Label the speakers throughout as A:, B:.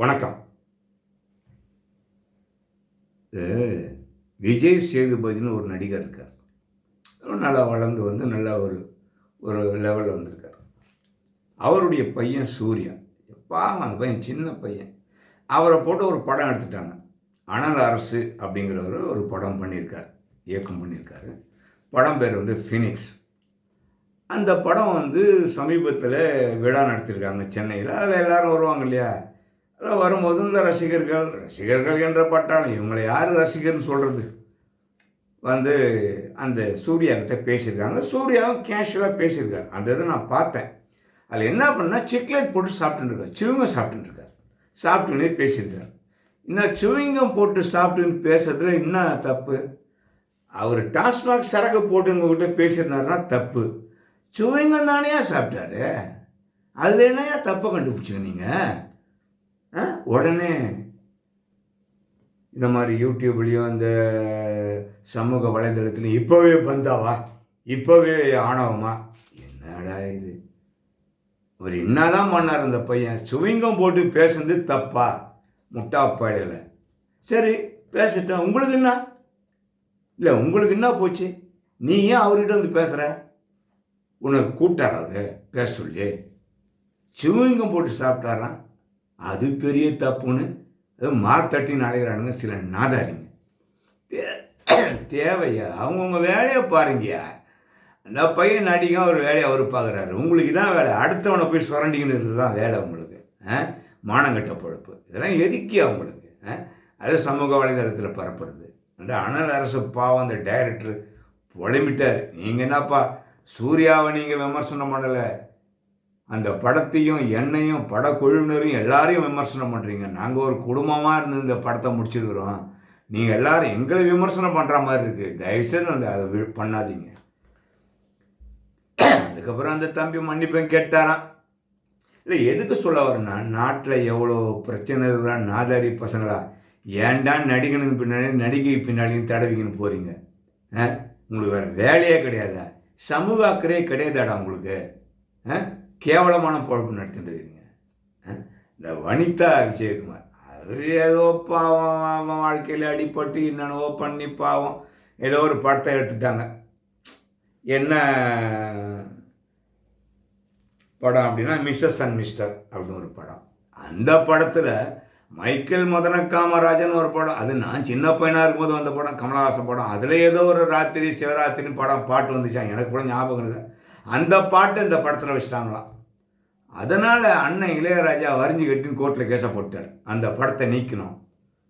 A: வணக்கம். விஜய் சேதுபதினு ஒரு நடிகர் இருக்கார். நல்லா வளர்ந்து வந்து நல்லா ஒரு ஒரு லெவலில் வந்திருக்கார். அவருடைய பையன் சூர்யா. பாவம் அந்த பையன் சின்ன பையன். அவரை போட்டு ஒரு படம் எடுத்துட்டாங்க. அனல் அரசு அப்படிங்கிறவர் ஒரு படம் பண்ணியிருக்கார். இயக்கம் பண்ணியிருக்காரு. படம் பேர் வந்து ஃபினிக்ஸ் அந்த படம் வந்து சமீபத்தில் விழா நடத்தியிருக்காங்க சென்னையில். அதில் எல்லோரும் வருவாங்க இல்லையா? அதில் வரும்போது இந்த ரசிகர்கள் ரசிகர்கள் என்ற பட்டாளம் இவங்களை யார் ரசிகர்னு சொல்கிறது வந்து அந்த சூர்யாக்கிட்ட பேசியிருக்காங்க. சூர்யாவும் கேஷுவலாக பேசியிருக்காரு. அந்த இதை நான் பார்த்தேன். அதில் என்ன பண்ணால் சிக்லேட் போட்டு சாப்பிட்டுருக்காரு. சிவங்கம் சாப்பிட்டுருக்கார். சாப்பிட்டுனே பேசியிருக்காரு. இன்னும் சிவங்கம் போட்டு சாப்பிட்டுன்னு பேசுறதுல என்ன தப்பு? அவர் டாஸ்மாக் சரக்கு போட்டு உங்ககிட்ட பேசியிருந்தாருன்னா தப்பு. சுவிங்கம் தானே சாப்பிட்டாரு? அதில் என்னையா தப்பை கண்டுபிடிச்சிங்க நீங்கள் உடனே இந்த மாதிரி யூடியூப்லேயும் இந்த சமூக வலைதளத்துலையும் இப்போவே பந்தாவா? இப்போவே ஆணவமா? என்னடா இது? அவர் என்னதான் பண்ணார் அந்த பையன்? சுவிங்கம் போட்டு பேசுனது தப்பா? முட்டாப்பாடையில் சரி பேசிட்டேன் உங்களுக்கு என்ன? இல்லை உங்களுக்கு என்ன போச்சு? நீ ஏன் அவர்கிட்ட வந்து பேசுகிற உனக்கு கூப்பிட்டாராது பேச சொல்லி. சுவிங்கம் போட்டு சாப்பிட்டாரான் அது பெரிய தப்புன்னு அது மார்த்தட்டின்னு அலைகிறானுங்க சில நாதாரிங்க. தே- தேவையா? அவங்கவுங்க வேலையை பாருங்கயா அந்த பையன் நடிக்க ஒரு வேலையை அவர் பார்க்குறாரு உங்களுக்கு தான் வேலை. அடுத்தவனை போய் சுரண்டிங்கன்னு தான் வேலை உங்களுக்கு. ஆ? மானங்கட்ட பொழப்பு. இதெல்லாம் எதுக்கி அவங்களுக்கு ஆ? அது சமூக வலைதளத்தில் பரப்புறது. அந்த அனல் அரசு பாவம் அந்த டைரக்டர் புலம்பிட்டார். நீங்கள் என்னப்பா? சூர்யாவை நீங்கள் விமர்சனம் பண்ணலை. அந்த படத்தையும் என்னையும் படக்குழுவினரையும் எல்லாரையும் விமர்சனம் பண்ணுறீங்க நாங்கள் ஒரு குடும்பமாக இருந்து இந்த படத்தை முடிச்சிருக்கிறோம். நீங்கள் எல்லாரும் எங்களை விமர்சனம் பண்ணுற மாதிரி இருக்குது தயவுசெய்து அந்த அதை பண்ணாதீங்க. அதுக்கப்புறம் அந்த தம்பி மன்னிப்பையும் கேட்டாராம். இல்லை எதுக்கு சொல்ல வரேன்னா நாட்டில் எவ்வளோ பிரச்சனை இருக்கிறா நாதாரி பசங்களா ஏன்டா நடிகனுக்கு பின்னாடி நடிகை பின்னாடியும் தடவிக்கின்னு போகிறீங்க ஆ? உங்களுக்கு வேறு வேலையே கிடையாதா? சமூக அக்கறையே கிடையாதாடா உங்களுக்கு? ஆ? கேவலமான பொழப்பு நடத்திட்டு இருக்கீங்க இந்த வனிதா விஜயகுமார் அது ஏதோ பாவம் அவன் வாழ்க்கையில் அடிபட்டு என்னென்னவோ பண்ணி பாவம் ஏதோ ஒரு படத்தை எடுத்துட்டாங்க. என்ன படம் அப்படின்னா மிஸ்ஸஸ் அண்ட் மிஸ்டர் அப்படின்னு ஒரு படம். அந்த படத்தில் மைக்கேல் மதன காமராஜன் ஒரு படம் அது நான் சின்ன பையனாக இருக்கும்போது வந்த படம் கமலஹாசன் படம். அதில் ஏதோ ஒரு ராத்திரி சிவராத்திரின்னு படம் பாட்டு வந்துச்சான் எனக்கு கூட ஞாபகம் இல்லை. அந்த பாட்டு இந்த படத்தில் வச்சுட்டாங்களாம். அதனால் அண்ணன் இளையராஜா வரிஞ்சு கட்டின்னு கோர்ட்டில் கேச போட்டார். அந்த படத்தை நீக்கணும்.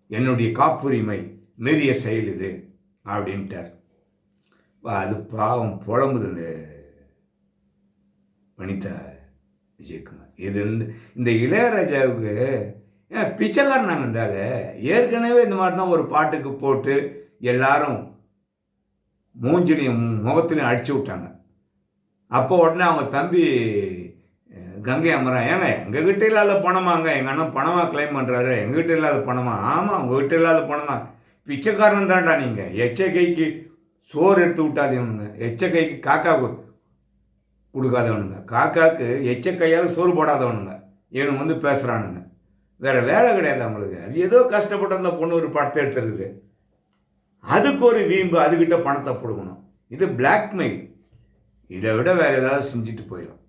A: என்னுடைய காப்புரிமை மீறிய செயல் இது அப்படின்ட்டார். வா, அது பாவம் புலம்புது இந்த வனிதா விஜயகுமார். இது இந்த இந்த இளையராஜாவுக்கு ஏன் பிச்சைக்காரனாங்க இருந்தால ஏற்கனவே இந்த மாதிரி தான் ஒரு பாட்டுக்கு போட்டு எல்லாரும் மூஞ்சிலையும் முகத்திலையும் அடித்து விட்டாங்க. அப்போ உடனே அவங்க தம்பி கங்கை அமரா ஏங்க எங்ககிட்ட இல்லாத பணமாங்க எங்கள் அண்ணன் பணமாக கிளைம் பண்ணுறாரு எங்ககிட்ட இல்லாத பணமா? ஆமாம் உங்ககிட்ட இல்லாத பணம் தான். பிச்சைக்காரன் தான்டா நீங்கள் எச்ச சோறு எடுத்து விட்டாதவனுங்க எச்சக்கைக்கு காக்கா கொடுக்காதவனுங்க. காக்காவுக்கு எச்ச கையால் சோறு போடாதவனுங்க. இவனுங்க வந்து பேசுகிறானுங்க வேறு வேலை கிடையாது அவங்களுக்கு. அது ஏதோ கஷ்டப்பட்டு அந்த பொண்ணு ஒரு படத்தை எடுத்துருக்குது. அதுக்கு ஒரு வீம்பு அதுக்கிட்ட பணத்தை கொடுக்கணும் இது பிளாக்மெயில் இதை விட வேறு ஏதாவது செஞ்சுட்டு போயிடும்.